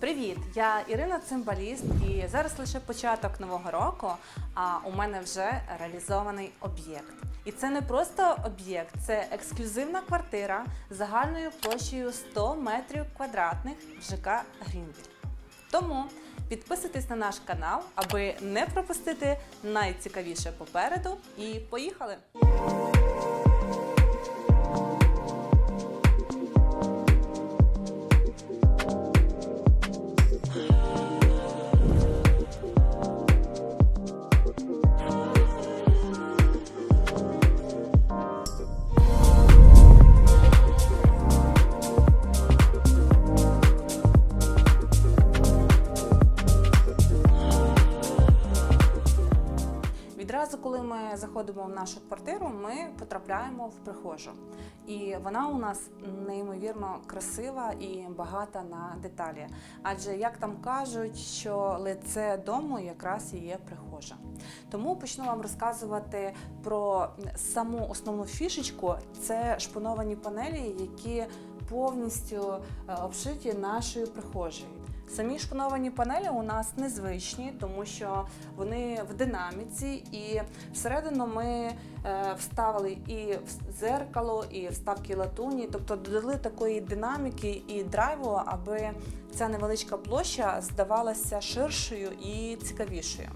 Привіт! Я Ірина Цимбаліст, і зараз лише початок нового року. А у мене вже реалізований об'єкт. І це не просто об'єкт, це ексклюзивна квартира загальною площею 100 метрів квадратних в ЖК Грінвіль. Тому підписуйтесь на наш канал, аби не пропустити найцікавіше попереду. І поїхали! Заходимо в нашу квартиру, ми потрапляємо в прихожу. І вона у нас неймовірно красива і багата на деталі. Адже, як там кажуть, що лице дому якраз і є прихожа. Тому почну вам розказувати про саму основну фішечку це шпоновані панелі, які повністю е, обшиті нашою прихожею. Самі шпоновані панелі у нас незвичні, тому що вони в динаміці, і всередину ми е, вставили і зеркало, і вставки латуні, тобто додали такої динаміки і драйву, аби ця невеличка площа здавалася ширшою і цікавішою.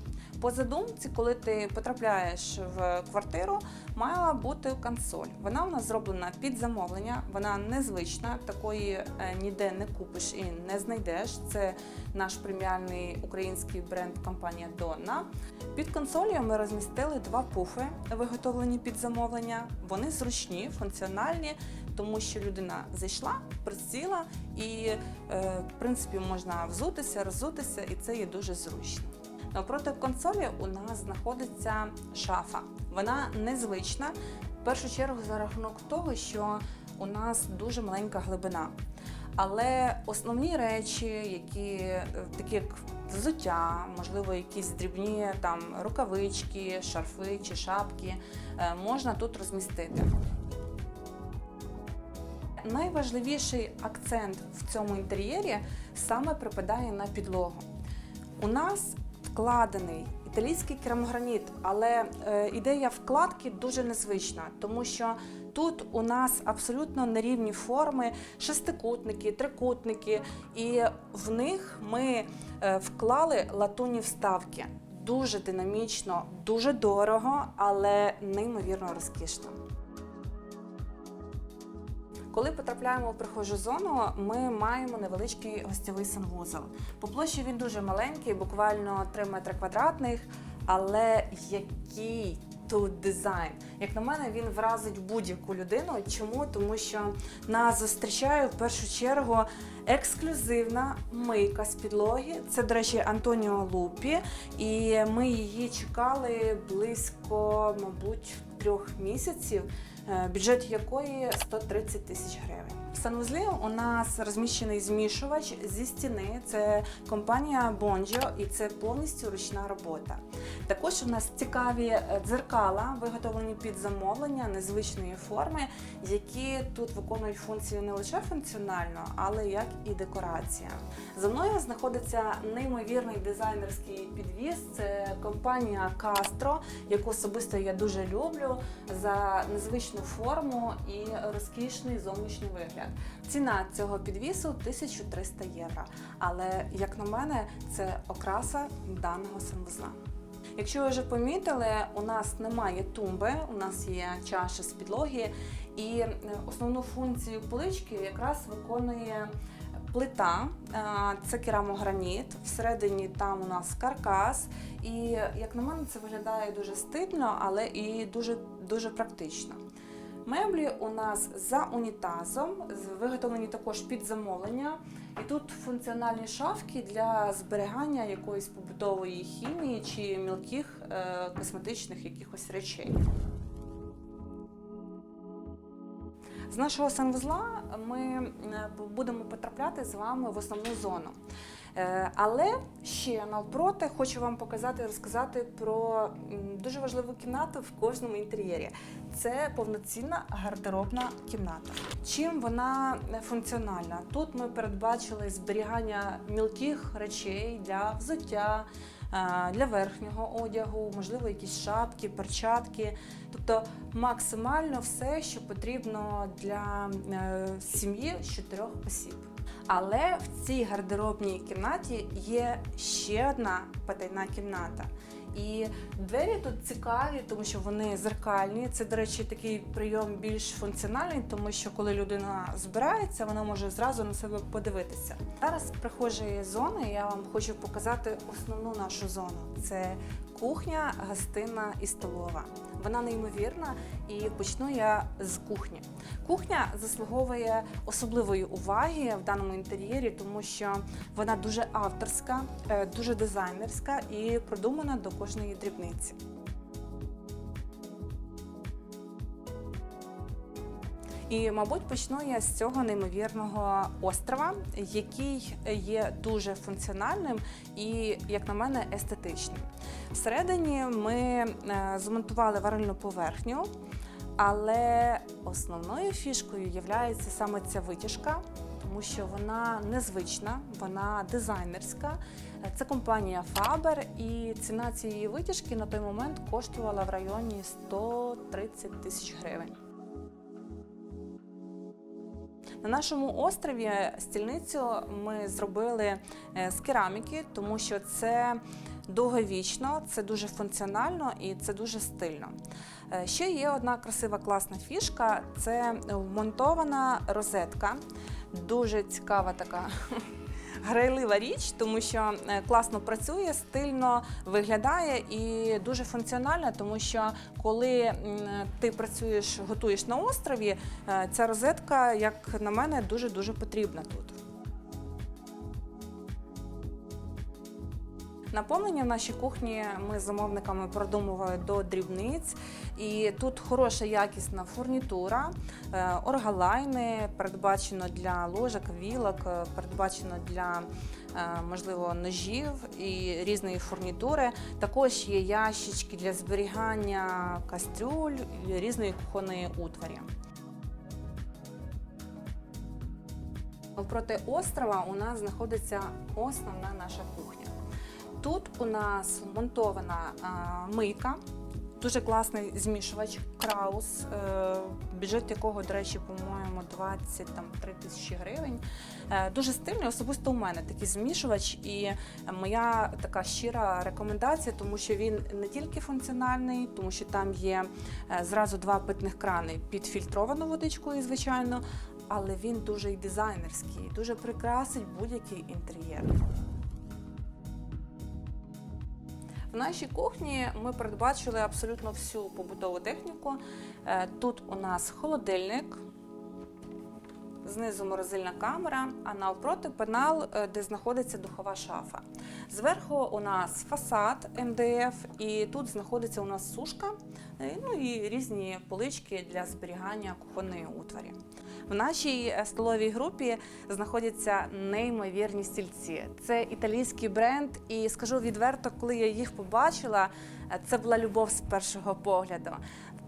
По задумці, коли ти потрапляєш в квартиру, мала бути консоль. Вона у нас зроблена під замовлення, вона незвична, такої е, ніде не купиш і не знайдеш. Це наш преміальний український бренд компанія Донна. Під консолью ми розмістили два пуфи, виготовлені під замовлення. Вони зручні, функціональні, тому що людина зайшла, присіла і, е, в принципі, можна взутися, роззутися, і це є дуже зручно. Навпроти консолі у нас знаходиться шафа. Вона незвична, в першу чергу за рахунок того, що у нас дуже маленька глибина. Але основні речі, які е, такі як взуття, можливо, якісь дрібні там рукавички, шарфи чи шапки, е, можна тут розмістити. Найважливіший акцент в цьому інтер'єрі саме припадає на підлогу. У нас вкладений італійський керамограніт, але е, ідея вкладки дуже незвична, тому що тут у нас абсолютно нерівні форми, шестикутники, трикутники, і в них ми е, вклали латунні вставки. Дуже динамічно, дуже дорого, але неймовірно розкішно. Коли потрапляємо в прихожу зону, ми маємо невеличкий гостєвий санвузол. По площі він дуже маленький, буквально 3 метри квадратних, але який тут дизайн. Як на мене, він вразить будь-яку людину. Чому? Тому що нас зустрічає в першу чергу ексклюзивна мийка з підлоги. Це, до речі, Антоніо Лупі, і ми її чекали близько, мабуть, трьох місяців. Е, Бюджет якої 130 тисяч гривень. В у нас розміщений змішувач зі стіни. Це компанія Bonjo і це повністю ручна робота. Також у нас цікаві е, дзеркала, виготовлені під замовлення незвичної форми, які тут виконують функцію не лише функціонально, але як і декорація. За мною знаходиться неймовірний дизайнерський підвіз. Це компанія Castro, яку особисто я дуже люблю за незвичну форму і розкішний зовнішній вигляд. Ціна цього підвісу 1300 євро. Але як на мене, це окраса даного санвузла. Якщо ви вже помітили, у нас немає тумби, у нас є чаша з підлоги, і е, основну функцію полички якраз виконує плита. Це керамограніт. Всередині там у нас каркас. І як на мене, це виглядає дуже стильно, але і дуже, дуже практично. Меблі у нас за унітазом, виготовлені також під замовлення. І тут функціональні шафки для зберігання якоїсь побутової хімії чи мілких е, косметичних якихось речей. З нашого санвузла ми е, будемо потрапляти з вами в основну зону. Е, Але ще навпроти хочу вам показати, розказати про дуже важливу кімнату в кожному інтер'єрі. Це повноцінна гардеробна кімната. Чим вона функціональна? Тут ми передбачили зберігання мілких речей для взуття, е, для верхнього одягу, можливо, якісь шапки, перчатки. Тобто максимально все, що потрібно для е, сім'ї з чотирьох осіб. Але в цій гардеробній кімнаті є ще одна потайна кімната. І двері тут цікаві, тому що вони зеркальні. Це, до речі, такий прийом більш функціональний, тому що коли людина збирається, вона може зразу на себе подивитися. Зараз з прихожої зони я вам хочу показати основну нашу зону. Це кухня, гостина і столова. Вона неймовірна, і почну я з кухні. Кухня заслуговує особливої уваги в даному інтер'єрі, тому що вона дуже авторська, е, дуже дизайнерська і продумана до кожної дрібниці. І, мабуть, почну я з цього неймовірного острова, який є дуже функціональним і, як на мене, естетичним. Всередині ми е, змонтували варильну поверхню, але основною фішкою є саме ця витяжка, тому що вона незвична, вона дизайнерська. Це компанія Faber, і ціна цієї витяжки на той момент коштувала в районі 130 тисяч гривень. На нашому острові стільницю ми зробили е, з кераміки, тому що це довговічно, це дуже функціонально і це дуже стильно. Е, Ще є одна красива класна фішка це вмонтована розетка. Дуже цікава така грайлива річ, тому що е, класно працює, стильно виглядає і дуже функціональна, тому що коли ти працюєш, готуєш на острові, е, ця розетка, як на мене, дуже дуже потрібна тут. Наповнення в нашій кухні ми з замовниками продумували до дрібниць, і тут хороша якісна фурнітура, е, оргалайни передбачено для ложок, вілок, е, передбачено для е, можливо ножів і різної фурнітури. Також є ящички для зберігання кастрюль різної кухонної утварі. Проти острова у нас знаходиться основна наша кухня. Тут у нас монтована а, мийка, дуже класний змішувач Краус, е, бюджет якого, до речі, по-моєму, 23 тисячі гривень. Е, дуже стильний, особисто у мене такий змішувач, і моя така щира рекомендація, тому що він не тільки функціональний, тому що там є е, зразу два питних крани під фільтровану водичкою, звичайно, але він дуже і дизайнерський, дуже прикрасить будь-який інтер'єр. В нашій кухні ми передбачили абсолютно всю побутову техніку. Е, Тут у нас холодильник, знизу морозильна камера, а навпроти пенал, е, де знаходиться духова шафа. Зверху у нас фасад МДФ, і тут знаходиться у нас сушка, е, ну і різні полички для зберігання кухонної утварі. В нашій е, столовій групі знаходяться неймовірні стільці. Це італійський бренд, і скажу відверто, коли я їх побачила, е, це була любов з першого погляду.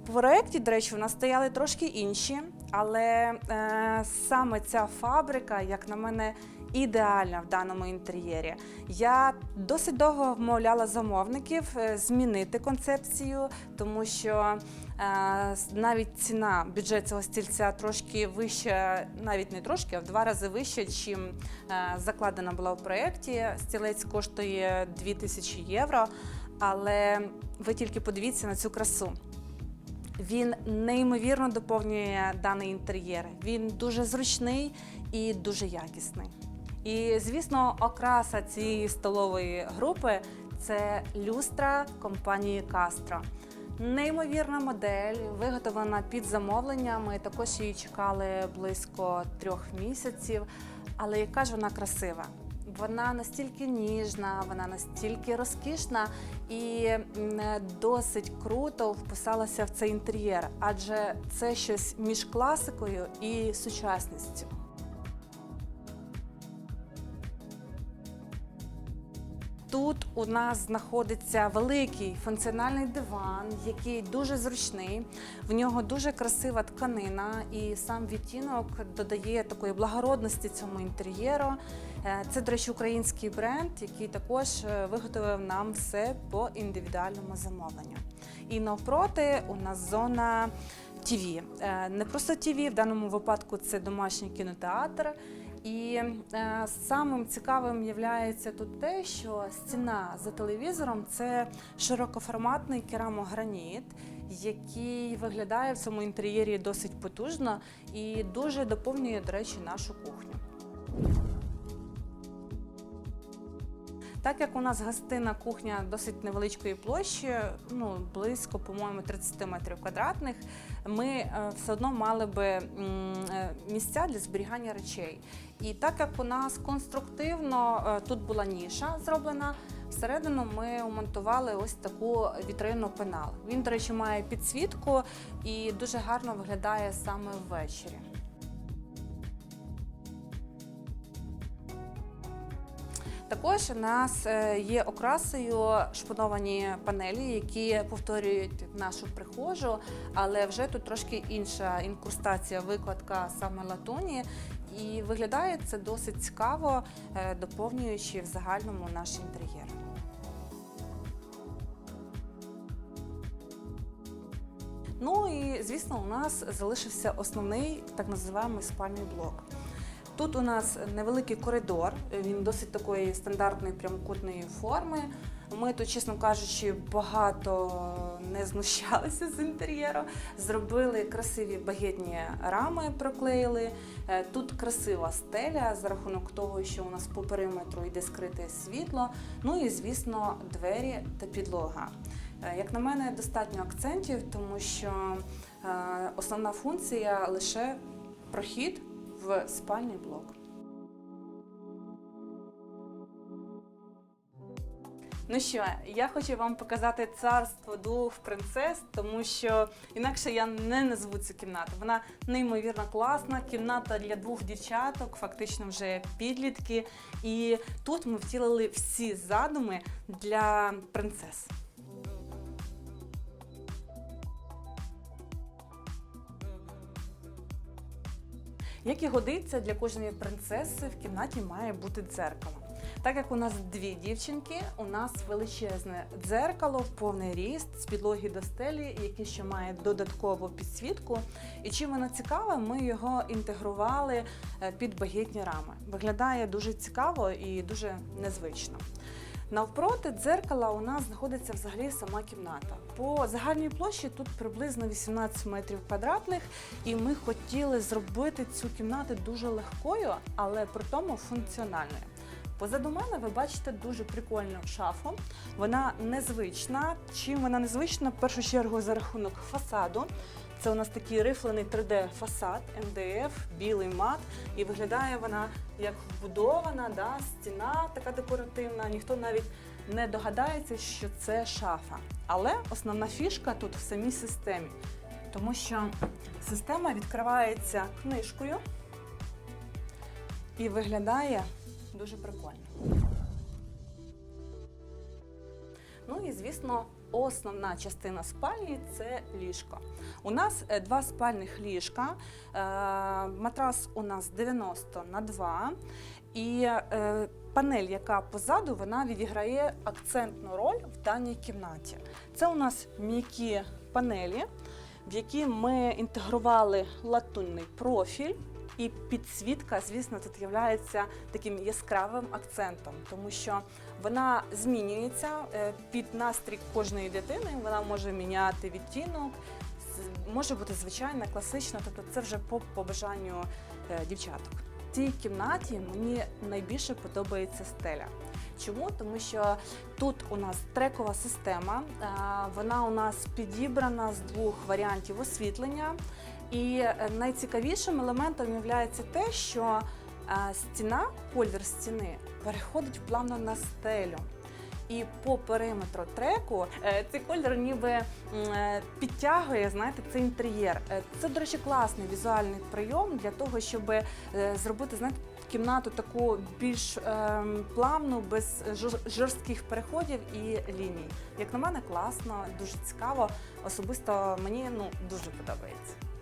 В проєкті, до речі, у нас стояли трошки інші, але е, саме ця фабрика, як на мене, ідеальна в даному інтер'єрі. Я досить довго вмовляла замовників е, змінити концепцію, тому що навіть ціна, бюджет цього стільця трошки вища, навіть не трошки, а в два рази вища, чим е, закладена була в проєкті. Стілець коштує 2000 євро, але ви тільки подивіться на цю красу. Він неймовірно доповнює даний інтер'єр. Він дуже зручний і дуже якісний. І, звісно, окраса цієї столової групи це люстра компанії Castro. Неймовірна модель, виготовлена під замовлення. Ми також її чекали близько трьох місяців. Але яка ж вона красива? Вона настільки ніжна, вона настільки розкішна і досить круто вписалася в цей інтер'єр, адже це щось між класикою і сучасністю. Тут у нас знаходиться великий функціональний диван, який дуже зручний. В нього дуже красива тканина, і сам відтінок додає такої благородності цьому інтер'єру. Е, Це, до речі, український бренд, який також е, виготовив нам все по індивідуальному замовленню. І навпроти у нас зона ТВ. Е, Не просто ТВ, в даному випадку це домашній кінотеатр. І е, самим цікавим є тут те, що стіна за телевізором це широкоформатний керамограніт, який виглядає в цьому інтер'єрі досить потужно і дуже доповнює, до речі, нашу кухню. Так як у нас гостинна кухня досить невеличкої площі, ну близько, по-моєму, 30 метрів квадратних, ми е, все одно мали би е, місця для зберігання речей. І так як у нас конструктивно е, тут була ніша зроблена, всередину ми умонтували ось таку вітрину пенал. Він, до речі, має підсвітку і дуже гарно виглядає саме ввечері. Також у нас е, є окрасою шпоновані панелі, які повторюють нашу прихожу, але вже тут трошки інша інкрустація, викладка саме латуні. І виглядає це досить цікаво, е, доповнюючи в загальному наш інтер'єр. Ну і звісно, у нас залишився основний так називаємо спальний блок. Тут у нас невеликий коридор, він досить такої стандартної прямокутної форми. Ми тут, чесно кажучи, багато не знущалися з інтер'єру. Зробили красиві багетні рами, проклеїли. Е, Тут красива стеля за рахунок того, що у нас по периметру йде скрите світло. Ну і звісно, двері та підлога. Е, Як на мене, достатньо акцентів, тому що е, основна функція лише прохід в спальний блок. Ну що, я хочу вам показати царство двох принцес, тому що інакше я не назву цю кімнату. Вона неймовірно класна. Кімната для двох дівчаток, фактично вже підлітки. І тут ми втілили всі задуми для принцес. Як і годиться для кожної принцеси, в кімнаті має бути дзеркало. Так як у нас дві дівчинки, у нас величезне дзеркало в повний ріст з підлоги до стелі, яке ще має додаткову підсвітку. І чим воно цікаве, ми його інтегрували е, під багетні рами. Виглядає дуже цікаво і дуже незвично. Навпроти дзеркала у нас знаходиться взагалі сама кімната. По загальній площі тут приблизно 18 метрів квадратних, і ми хотіли зробити цю кімнату дуже легкою, але при тому функціональною. Позаду мене ви бачите дуже прикольну шафу. Вона незвична. Чим вона незвична? В першу чергу за рахунок фасаду. Це у нас такий рифлений 3D-фасад, МДФ, білий мат, і виглядає вона як вбудована, да, стіна така декоративна. Ніхто навіть не догадається, що це шафа. Але основна фішка тут в самій системі, тому що система відкривається книжкою і виглядає дуже прикольно. Ну і звісно, основна частина спальні це ліжко. У нас е, два спальних ліжка. Е, Матрас у нас 90 на 2. І е, панель, яка позаду, вона відіграє акцентну роль в даній кімнаті. Це у нас м'які панелі, в які ми інтегрували латунний профіль. І підсвітка, звісно, тут є таким яскравим акцентом, тому що вона змінюється е, під настрій кожної дитини. Вона може міняти відтінок, може бути звичайна, класична, тобто це вже по побажанню е, дівчаток. В цій кімнаті мені найбільше подобається стеля. Чому? Тому що тут у нас трекова система, е, вона у нас підібрана з двох варіантів освітлення. І е, найцікавішим елементом є те, що е, стіна, колір стіни переходить плавно на стелю. І по периметру треку е, цей колір ніби підтягує знаєте, цей інтер'єр. Це, до речі, класний візуальний прийом для того, щоб зробити знаєте, кімнату таку більш плавну, без жорстких переходів і ліній. Як на мене, класно, дуже цікаво. Особисто мені ну дуже подобається.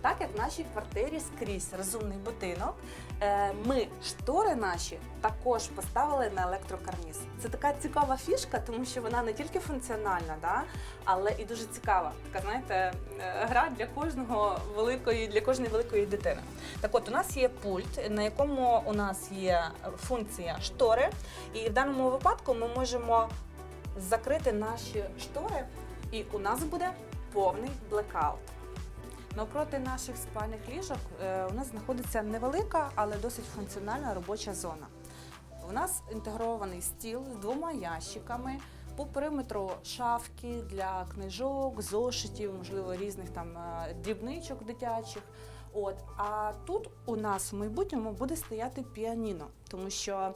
Так як в нашій квартирі скрізь розумний будинок, е, ми штори наші також поставили на електрокарніз. Це така цікава фішка, тому що вона не тільки функціональна, да, але і дуже цікава. Така, знаєте, е, гра для кожного великої, для кожної великої дитини. Так от у нас є пульт, на якому у нас є функція штори, і в даному випадку ми можемо закрити наші штори, і у нас буде повний блекаут. Навпроти наших спальних ліжок е, у нас знаходиться невелика, але досить функціональна робоча зона. У нас інтегрований стіл з двома ящиками. По периметру шафки для книжок, зошитів, можливо, різних там е, дрібничок дитячих. От а тут у нас в майбутньому буде стояти піаніно, тому що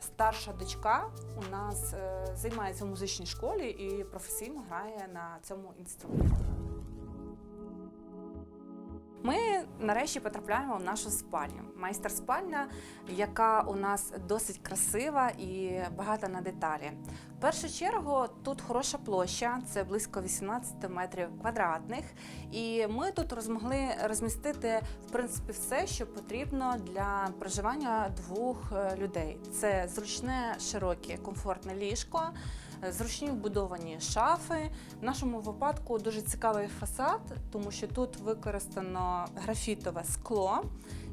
старша дочка у нас е, займається в музичній школі і професійно грає на цьому інструменті. Нарешті потрапляємо в нашу спальню. Майстер-спальня, яка у нас досить красива і багата на деталі. В першу чергу тут хороша площа, це близько 18 метрів квадратних. І ми тут розмогли розмістити в принципі все, що потрібно для проживання двох е, людей. Це зручне, широке, комфортне ліжко. Зручні вбудовані шафи. В нашому випадку дуже цікавий фасад, тому що тут використано графітове скло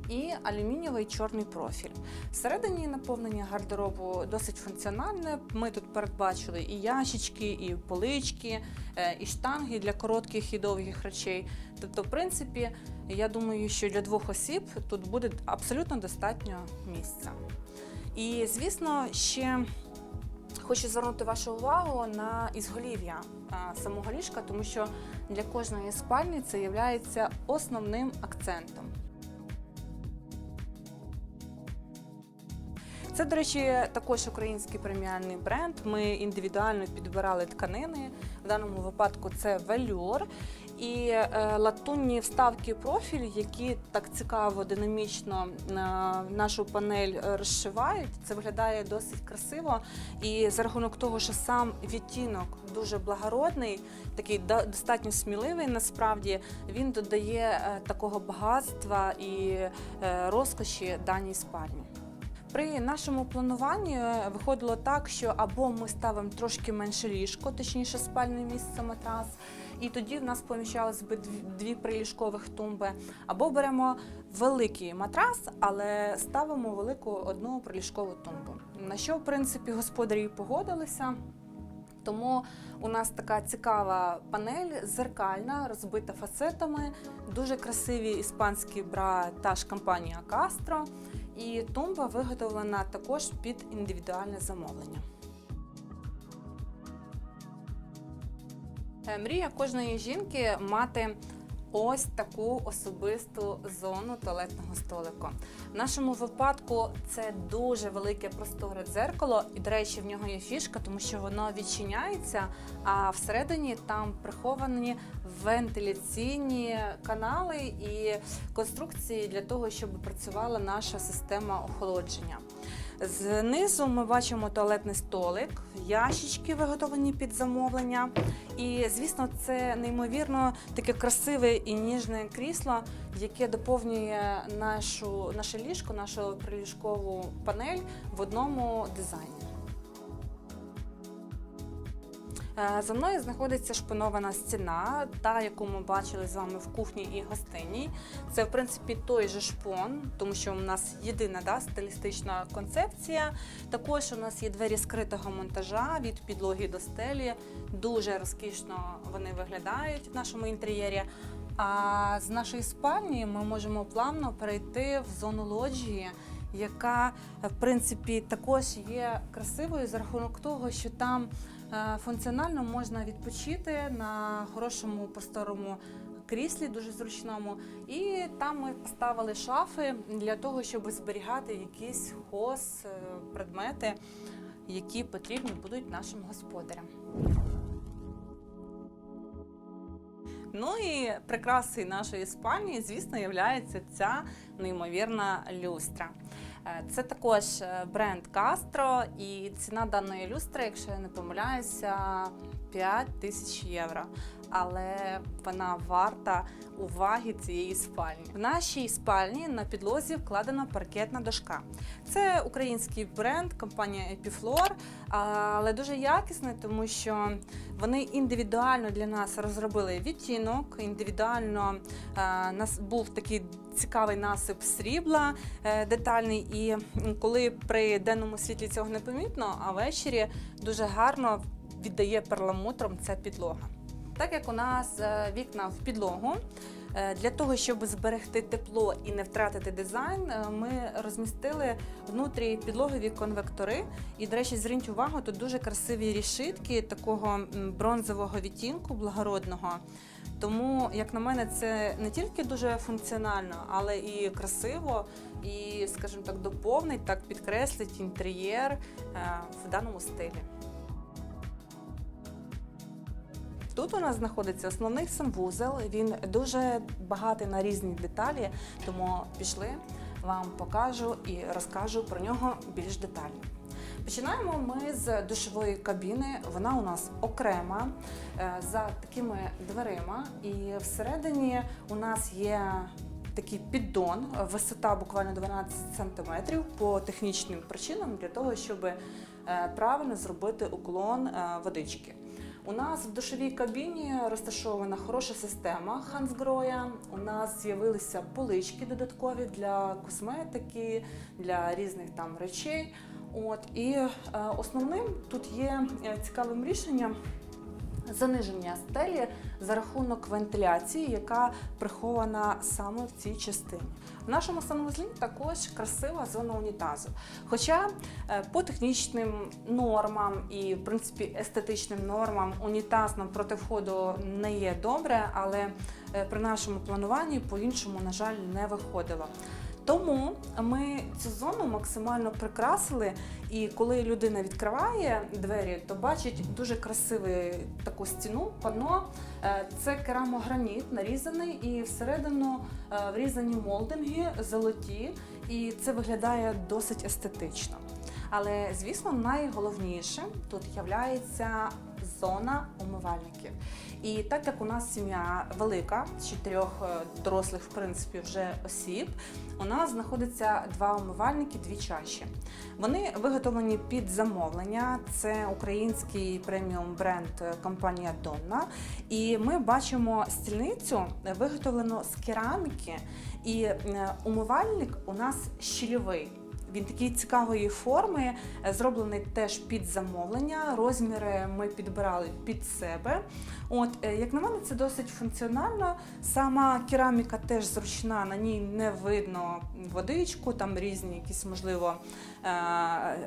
і алюмінієвий чорний профіль. Всередині наповнення гардеробу досить функціональне. Ми тут передбачили і ящички, і полички, е, і штанги для коротких і довгих речей. Тобто, в принципі, я думаю, що для двох осіб тут буде абсолютно достатньо місця. І, звісно, ще Хочу звернути вашу увагу на ізголів'я самого ліжка, тому що для кожної спальні це є основним акцентом. Це, до речі, також український преміальний бренд. Ми індивідуально підбирали тканини. В даному випадку це велюр і е, латунні вставки профіль, які так цікаво, динамічно е, нашу панель е, розшивають. Це виглядає досить красиво. І за рахунок того, що сам відтінок дуже благородний, такий достатньо сміливий, насправді він додає такого багатства і розкоші даній спальні. При нашому плануванні виходило так, що або ми ставимо трошки менше ліжко, точніше спальне місце матрас, і тоді в нас поміщалось би дві, приліжкових тумби, або беремо великий матрас, але ставимо велику одну приліжкову тумбу. На що, в принципі, господарі погодилися. Тому у нас така цікава панель, зеркальна, розбита фасетами, дуже красиві іспанські бра та ж компанія Castro. І тумба виготовлена також під індивідуальне замовлення. Мрія кожної жінки мати ось таку особисту зону туалетного столику. В нашому випадку це дуже велике просторе дзеркало, і, до речі, в нього є фішка, тому що воно відчиняється, а всередині там приховані вентиляційні канали і конструкції для того, щоб працювала наша система охолодження. Знизу ми бачимо туалетний столик, ящички виготовлені під замовлення. І, звісно, це неймовірно таке красиве і ніжне крісло, яке доповнює нашу, наше ліжко, нашу приліжкову панель в одному дизайні. За мною знаходиться шпинована стіна, та яку ми бачили з вами в кухні і гостиній. Це в принципі той же шпон, тому що у нас єдина да, стилістична концепція. Також у нас є двері скритого монтажа від підлоги до стелі. Дуже розкішно вони виглядають в нашому інтер'єрі. А з нашої спальні ми можемо плавно перейти в зону лоджії, яка в принципі також є красивою за рахунок того, що там е, функціонально можна відпочити на хорошому просторому кріслі, дуже зручному. І там ми поставили шафи для того, щоб зберігати якісь хоз, е, предмети, які потрібні будуть нашим господарям. Ну і прикрасою нашої спальні, звісно, є ця неймовірна люстра. Е, Це також е, бренд Castro, і ціна даної люстри, якщо я не помиляюся, 5 тисяч євро. Але вона варта уваги цієї спальні. В нашій спальні на підлозі вкладена паркетна дошка. Це український бренд, компанія Epiflor, але дуже якісний, тому що вони індивідуально для нас розробили відтінок. Індивідуально е, нас був такий цікавий насип срібла е, детальний. І коли при денному світлі цього не помітно, а ввечері дуже гарно віддає перламутром ця підлога. Так як у нас е, вікна в підлогу, для того, щоб зберегти тепло і не втратити дизайн, е, ми розмістили внутрі підлогові конвектори. І, до речі, зверніть увагу, тут дуже красиві рішитки такого бронзового відтінку благородного. Тому, як на мене, це не тільки дуже функціонально, але і красиво, і, скажімо так, доповнить, так підкреслить інтер'єр е, в даному стилі. Тут у нас знаходиться основний санвузел. Він дуже багатий на різні деталі, тому пішли, вам покажу і розкажу про нього більш детально. Починаємо ми з душової кабіни. Вона у нас окрема е, за такими дверима, і всередині у нас є такий піддон, висота буквально 12 см по технічним причинам для того, щоб е, правильно зробити уклон е, водички. У нас в душовій кабіні розташована хороша система Хансгроя. У нас з'явилися полички додаткові для косметики, для різних там речей. От і е, основним тут є е, цікавим рішенням заниження стелі за рахунок вентиляції, яка прихована саме в цій частині. В нашому санвузлі також красива зона унітазу. Хоча е, по технічним нормам і в принципі естетичним нормам унітаз нам проти входу не є добре, але е, при нашому плануванні по-іншому, на жаль, не виходило. Тому ми цю зону максимально прикрасили, і коли людина відкриває двері, то бачить дуже красиву таку стіну, панно. Е, Це керамограніт нарізаний і всередину е, врізані молдинги золоті, і це виглядає досить естетично. Але звісно, найголовніше тут є зона умивальників. І так як у нас сім'я велика, з чотирьох е, дорослих, в принципі, вже осіб, у нас знаходиться два умивальники, дві чаші. Вони виготовлені під замовлення. Це український преміум бренд е, компанія Донна. І ми бачимо стільницю е, виготовлену з кераміки, і умивальник у нас щільовий. Він такої цікавої форми, е, зроблений теж під замовлення. Розміри ми підбирали під себе. От, е, як на мене, це досить функціонально. Сама кераміка теж зручна, на ній не видно водичку, там різні якісь, можливо, е,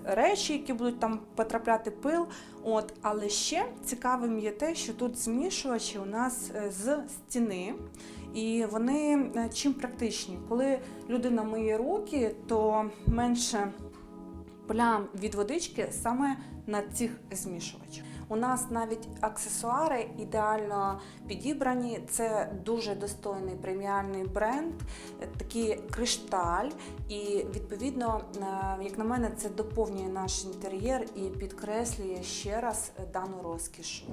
речі, які будуть там потрапляти пил. От, але ще цікавим є те, що тут змішувачі у нас з стіни. І вони е, чим практичні. Коли людина миє руки, то менше плям від водички саме на цих змішувачах. У нас навіть аксесуари ідеально підібрані. Це дуже достойний преміальний бренд, е, такий кришталь. І відповідно, е, як на мене, це доповнює наш інтер'єр і підкреслює ще раз дану розкіш.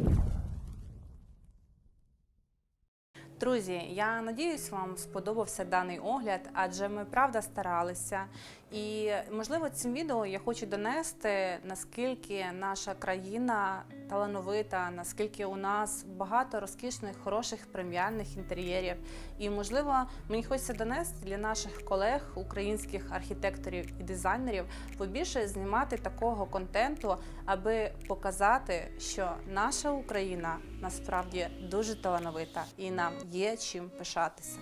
Друзі, я надіюсь, вам сподобався даний огляд, адже ми правда старалися. І можливо, цим відео я хочу донести, наскільки наша країна талановита, наскільки у нас багато розкішних, хороших преміальних інтер'єрів. І можливо, мені хочеться донести для наших колег, українських архітекторів і дизайнерів, побільше знімати такого контенту, аби показати, що наша Україна насправді дуже талановита і нам є чим пишатися.